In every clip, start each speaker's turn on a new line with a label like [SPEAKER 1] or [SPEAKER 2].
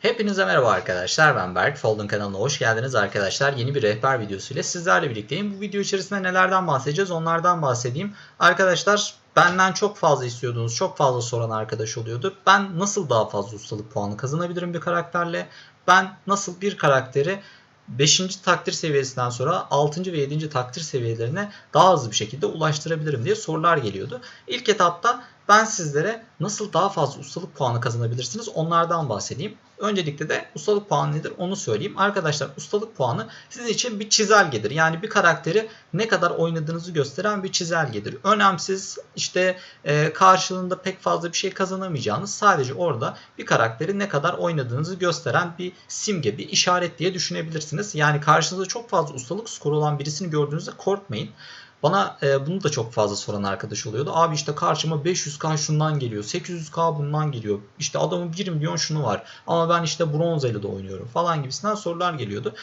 [SPEAKER 1] Hepinize merhaba arkadaşlar ben Berk. Folding kanalına hoş geldiniz arkadaşlar. Yeni bir rehber videosu ile sizlerle birlikteyim. Bu video içerisinde nelerden bahsedeceğiz onlardan bahsedeyim. Arkadaşlar benden çok fazla istiyordunuz, çok fazla soran arkadaş oluyordu. Ben nasıl daha fazla ustalık puanı kazanabilirim bir karakterle? Ben nasıl bir karakteri 5. takdir seviyesinden sonra 6. ve 7. takdir seviyelerine daha hızlı bir şekilde ulaştırabilirim diye sorular geliyordu. İlk etapta ben sizlere nasıl daha fazla ustalık puanı kazanabilirsiniz onlardan bahsedeyim. Öncelikle de ustalık puanı nedir onu söyleyeyim. Arkadaşlar ustalık puanı sizin için bir çizelgedir. Yani bir karakteri ne kadar oynadığınızı gösteren bir çizelgedir. Önemsiz işte e, karşılığında pek fazla bir şey kazanamayacağınız sadece orada bir karakteri ne kadar oynadığınızı gösteren bir simge, bir işaret diye düşünebilirsiniz. Yani karşınızda çok fazla ustalık skoru olan birisini gördüğünüzde korkmayın. Bana e, bunu da çok fazla soran arkadaş oluyordu. Abi işte karşıma 500k şundan geliyor, 800k bundan geliyor. İşte adamın 1 milyon şunu var ama ben işte bronz ile de oynuyorum falan gibisinden sorular geliyordu.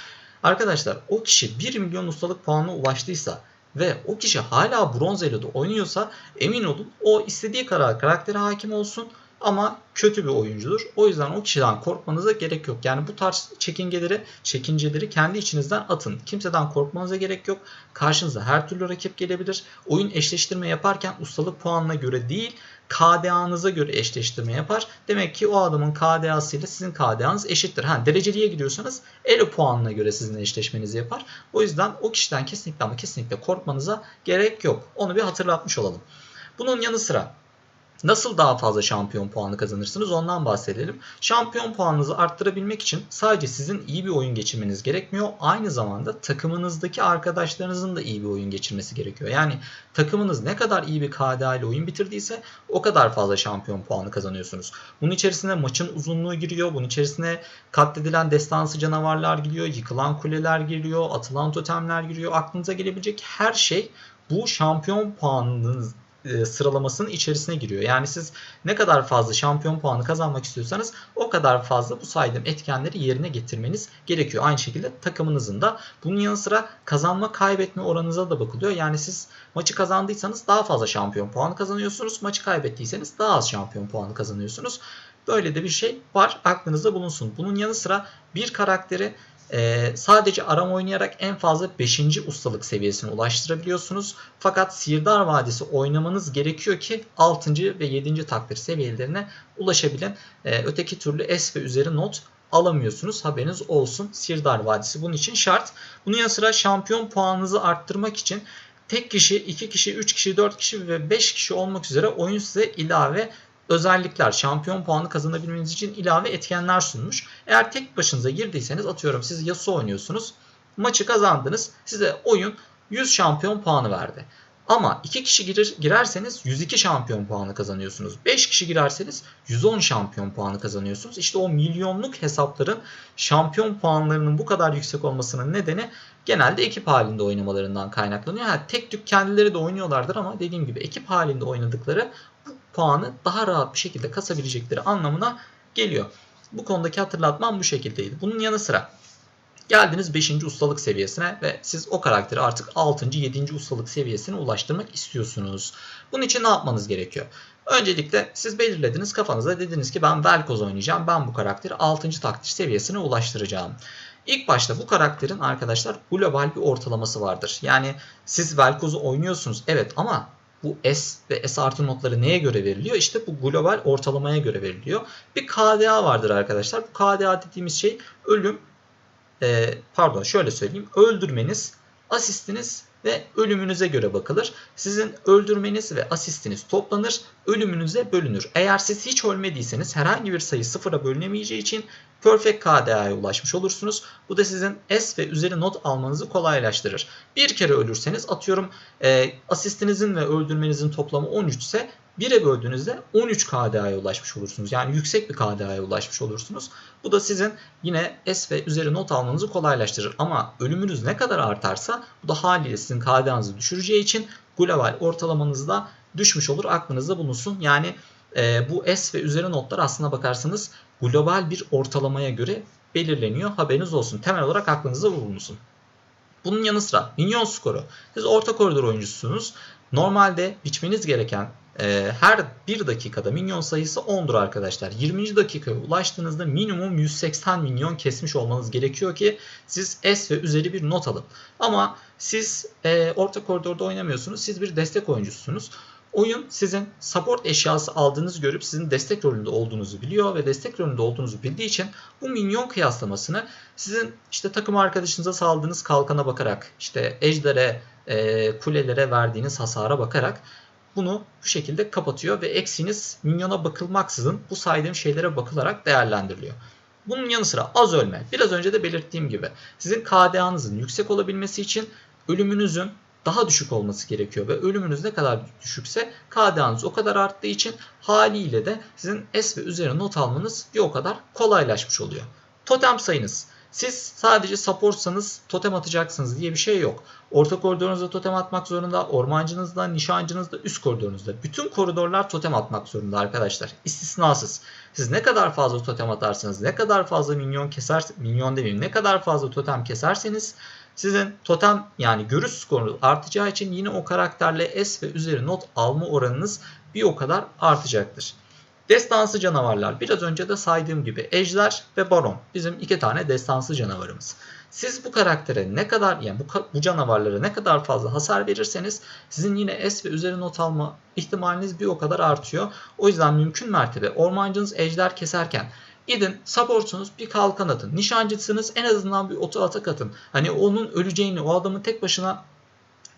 [SPEAKER 1] Arkadaşlar o kişi 1 milyon ustalık puanına ulaştıysa ve o kişi hala bronz ile de oynuyorsa emin olun o istediği kadar karaktere hakim olsun ama kötü bir oyuncudur. O yüzden o kişiden korkmanıza gerek yok. Yani bu tarz çekingeleri, çekinceleri kendi içinizden atın. Kimseden korkmanıza gerek yok. Karşınıza her türlü rakip gelebilir. Oyun eşleştirme yaparken ustalık puanına göre değil, KDA'nıza göre eşleştirme yapar. Demek ki o adamın KDA'sı ile sizin KDA'nız eşittir. Ha, dereceliye gidiyorsanız elo puanına göre sizin eşleşmenizi yapar. O yüzden o kişiden kesinlikle ama kesinlikle korkmanıza gerek yok. Onu bir hatırlatmış olalım. Bunun yanı sıra Nasıl daha fazla şampiyon puanı kazanırsınız ondan bahsedelim. Şampiyon puanınızı arttırabilmek için sadece sizin iyi bir oyun geçirmeniz gerekmiyor. Aynı zamanda takımınızdaki arkadaşlarınızın da iyi bir oyun geçirmesi gerekiyor. Yani takımınız ne kadar iyi bir KDA ile oyun bitirdiyse o kadar fazla şampiyon puanı kazanıyorsunuz. Bunun içerisine maçın uzunluğu giriyor. Bunun içerisine katledilen destansı canavarlar giriyor. Yıkılan kuleler giriyor. Atılan totemler giriyor. Aklınıza gelebilecek her şey bu şampiyon puanınız e, sıralamasının içerisine giriyor. Yani siz ne kadar fazla şampiyon puanı kazanmak istiyorsanız o kadar fazla bu saydığım etkenleri yerine getirmeniz gerekiyor. Aynı şekilde takımınızın da. Bunun yanı sıra kazanma kaybetme oranınıza da bakılıyor. Yani siz maçı kazandıysanız daha fazla şampiyon puanı kazanıyorsunuz. Maçı kaybettiyseniz daha az şampiyon puanı kazanıyorsunuz. Böyle de bir şey var aklınızda bulunsun. Bunun yanı sıra bir karakteri ee, sadece arama oynayarak en fazla 5. ustalık seviyesine ulaştırabiliyorsunuz. Fakat Sirdar Vadisi oynamanız gerekiyor ki 6. ve 7. takdir seviyelerine ulaşabilen ee, öteki türlü S ve üzeri not alamıyorsunuz. Haberiniz olsun. Sirdar Vadisi bunun için şart. Bunun yanı sıra şampiyon puanınızı arttırmak için tek kişi, 2 kişi, 3 kişi, 4 kişi ve 5 kişi olmak üzere oyun size ilave özellikler, şampiyon puanı kazanabilmeniz için ilave etkenler sunmuş. Eğer tek başınıza girdiyseniz atıyorum siz Yasuo oynuyorsunuz. Maçı kazandınız. Size oyun 100 şampiyon puanı verdi. Ama 2 kişi girer, girerseniz 102 şampiyon puanı kazanıyorsunuz. 5 kişi girerseniz 110 şampiyon puanı kazanıyorsunuz. İşte o milyonluk hesapların şampiyon puanlarının bu kadar yüksek olmasının nedeni genelde ekip halinde oynamalarından kaynaklanıyor. Yani tek tük kendileri de oynuyorlardır ama dediğim gibi ekip halinde oynadıkları puanı daha rahat bir şekilde kasabilecekleri anlamına geliyor. Bu konudaki hatırlatmam bu şekildeydi. Bunun yanı sıra geldiniz 5. ustalık seviyesine ve siz o karakteri artık 6. 7. ustalık seviyesine ulaştırmak istiyorsunuz. Bunun için ne yapmanız gerekiyor? Öncelikle siz belirlediniz kafanızda dediniz ki ben Velkoz oynayacağım. Ben bu karakteri 6. takdir seviyesine ulaştıracağım. İlk başta bu karakterin arkadaşlar global bir ortalaması vardır. Yani siz Velkoz'u oynuyorsunuz evet ama bu S ve S artı notları neye göre veriliyor? İşte bu global ortalamaya göre veriliyor. Bir KDA vardır arkadaşlar. Bu KDA dediğimiz şey ölüm, e, pardon şöyle söyleyeyim. Öldürmeniz, asistiniz ve ölümünüze göre bakılır. Sizin öldürmeniz ve asistiniz toplanır, ölümünüze bölünür. Eğer siz hiç ölmediyseniz herhangi bir sayı sıfıra bölünemeyeceği için Perfect KDA'ya ulaşmış olursunuz. Bu da sizin S ve üzeri not almanızı kolaylaştırır. Bir kere ölürseniz atıyorum e, asistinizin ve öldürmenizin toplamı 13 ise 1'e böldüğünüzde 13 KDA'ya ulaşmış olursunuz. Yani yüksek bir KDA'ya ulaşmış olursunuz. Bu da sizin yine S ve üzeri not almanızı kolaylaştırır. Ama ölümünüz ne kadar artarsa bu da haliyle sizin KDA'nızı düşüreceği için global ortalamanız da düşmüş olur. Aklınızda bulunsun. Yani e, bu S ve üzeri notlar aslına bakarsanız global bir ortalamaya göre belirleniyor. Haberiniz olsun. Temel olarak aklınızda bulunsun. Bunun yanı sıra minyon skoru. Siz orta koridor oyuncusunuz. Normalde biçmeniz gereken e, her 1 dakikada minyon sayısı 10'dur arkadaşlar. 20. dakikaya ulaştığınızda minimum 180 milyon kesmiş olmanız gerekiyor ki siz S ve üzeri bir not alın. Ama siz e, orta koridorda oynamıyorsunuz. Siz bir destek oyuncusunuz. Oyun sizin support eşyası aldığınızı görüp sizin destek rolünde olduğunuzu biliyor ve destek rolünde olduğunuzu bildiği için bu minyon kıyaslamasını sizin işte takım arkadaşınıza saldığınız kalkana bakarak işte ejdere, e, kulelere verdiğiniz hasara bakarak bunu bu şekilde kapatıyor ve eksiniz minyona bakılmaksızın bu saydığım şeylere bakılarak değerlendiriliyor. Bunun yanı sıra az ölme. Biraz önce de belirttiğim gibi sizin KDA'nızın yüksek olabilmesi için ölümünüzün daha düşük olması gerekiyor ve ölümünüz ne kadar düşükse KDA'nız o kadar arttığı için haliyle de sizin S ve üzeri not almanız bir o kadar kolaylaşmış oluyor. Totem sayınız. Siz sadece supportsanız totem atacaksınız diye bir şey yok. Orta koridorunuzda totem atmak zorunda, ormancınızda, nişancınızda, üst koridorunuzda. Bütün koridorlar totem atmak zorunda arkadaşlar. İstisnasız. Siz ne kadar fazla totem atarsanız, ne kadar fazla minyon keser, minyon demeyeyim, ne kadar fazla totem keserseniz sizin totem yani görüş skorunuz artacağı için yine o karakterle S ve üzeri not alma oranınız bir o kadar artacaktır. Destansı canavarlar. Biraz önce de saydığım gibi Ejder ve Baron. Bizim iki tane destansı canavarımız. Siz bu karaktere ne kadar yani bu, bu canavarlara ne kadar fazla hasar verirseniz sizin yine S ve üzeri not alma ihtimaliniz bir o kadar artıyor. O yüzden mümkün mertebe ormancınız ejder keserken Gidin supportunuz bir kalkan atın. Nişancısınız en azından bir otu atak atın. Hani onun öleceğini o adamın tek başına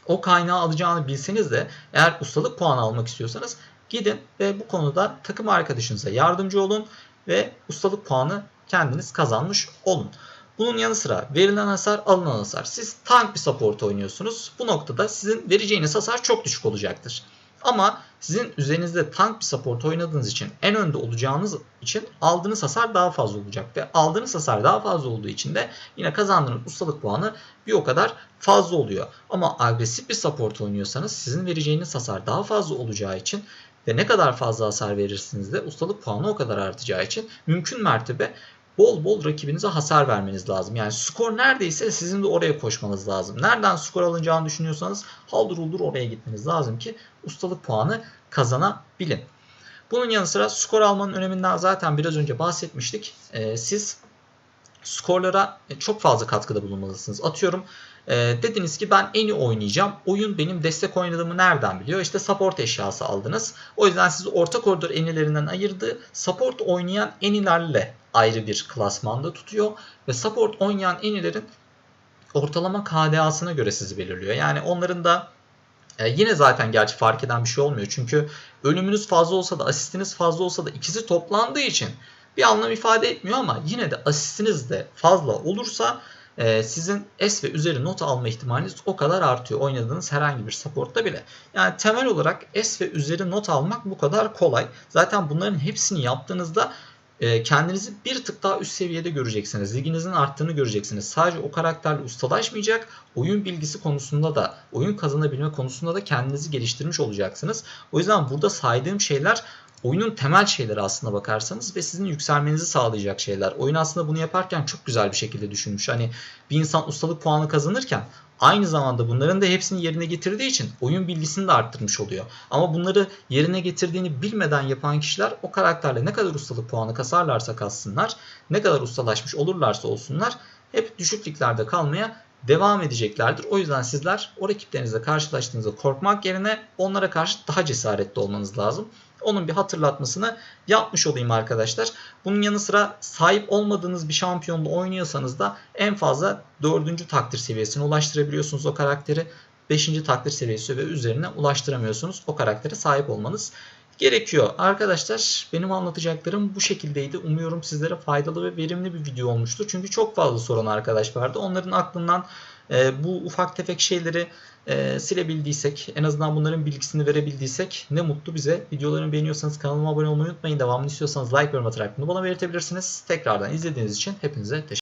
[SPEAKER 1] o kaynağı alacağını bilseniz de eğer ustalık puanı almak istiyorsanız gidin ve bu konuda takım arkadaşınıza yardımcı olun ve ustalık puanı kendiniz kazanmış olun. Bunun yanı sıra verilen hasar alınan hasar. Siz tank bir support oynuyorsunuz. Bu noktada sizin vereceğiniz hasar çok düşük olacaktır. Ama sizin üzerinizde tank bir support oynadığınız için en önde olacağınız için aldığınız hasar daha fazla olacak. Ve aldığınız hasar daha fazla olduğu için de yine kazandığınız ustalık puanı bir o kadar fazla oluyor. Ama agresif bir support oynuyorsanız sizin vereceğiniz hasar daha fazla olacağı için ve ne kadar fazla hasar verirsiniz de ustalık puanı o kadar artacağı için mümkün mertebe bol bol rakibinize hasar vermeniz lazım. Yani skor neredeyse sizin de oraya koşmanız lazım. Nereden skor alınacağını düşünüyorsanız haldır uldur oraya gitmeniz lazım ki ustalık puanı kazanabilin. Bunun yanı sıra skor almanın öneminden zaten biraz önce bahsetmiştik. Ee, siz skorlara çok fazla katkıda bulunmalısınız. Atıyorum e, dediniz ki ben en iyi oynayacağım. Oyun benim destek oynadığımı nereden biliyor? İşte support eşyası aldınız. O yüzden sizi orta koridor enilerinden ayırdı. Support oynayan enilerle ayrı bir klasmanda tutuyor. Ve support oynayan enilerin ortalama KDA'sına göre sizi belirliyor. Yani onların da e, yine zaten gerçi fark eden bir şey olmuyor. Çünkü ölümünüz fazla olsa da asistiniz fazla olsa da ikisi toplandığı için bir anlam ifade etmiyor ama yine de asistiniz de fazla olursa e, sizin S ve üzeri not alma ihtimaliniz o kadar artıyor oynadığınız herhangi bir supportta bile. Yani temel olarak S ve üzeri not almak bu kadar kolay. Zaten bunların hepsini yaptığınızda e, kendinizi bir tık daha üst seviyede göreceksiniz. Liginizin arttığını göreceksiniz. Sadece o karakterle ustalaşmayacak, oyun bilgisi konusunda da, oyun kazanabilme konusunda da kendinizi geliştirmiş olacaksınız. O yüzden burada saydığım şeyler oyunun temel şeyleri aslında bakarsanız ve sizin yükselmenizi sağlayacak şeyler. Oyun aslında bunu yaparken çok güzel bir şekilde düşünmüş. Hani bir insan ustalık puanı kazanırken aynı zamanda bunların da hepsini yerine getirdiği için oyun bilgisini de arttırmış oluyor. Ama bunları yerine getirdiğini bilmeden yapan kişiler o karakterle ne kadar ustalık puanı kasarlarsa kassınlar, ne kadar ustalaşmış olurlarsa olsunlar hep düşüklüklerde kalmaya devam edeceklerdir. O yüzden sizler o rakiplerinizle karşılaştığınızda korkmak yerine onlara karşı daha cesaretli olmanız lazım. Onun bir hatırlatmasını yapmış olayım arkadaşlar. Bunun yanı sıra sahip olmadığınız bir şampiyonda oynuyorsanız da en fazla 4. takdir seviyesine ulaştırabiliyorsunuz o karakteri. 5. takdir seviyesi ve üzerine ulaştıramıyorsunuz. O karaktere sahip olmanız gerekiyor. Arkadaşlar benim anlatacaklarım bu şekildeydi. Umuyorum sizlere faydalı ve verimli bir video olmuştur. Çünkü çok fazla soran arkadaş vardı. Onların aklından e, bu ufak tefek şeyleri e, silebildiysek, en azından bunların bilgisini verebildiysek ne mutlu bize. Videolarımı beğeniyorsanız kanalıma abone olmayı unutmayın. Devamını istiyorsanız like yorum atarak bunu bana belirtebilirsiniz. Tekrardan izlediğiniz için hepinize teşekkür ederim.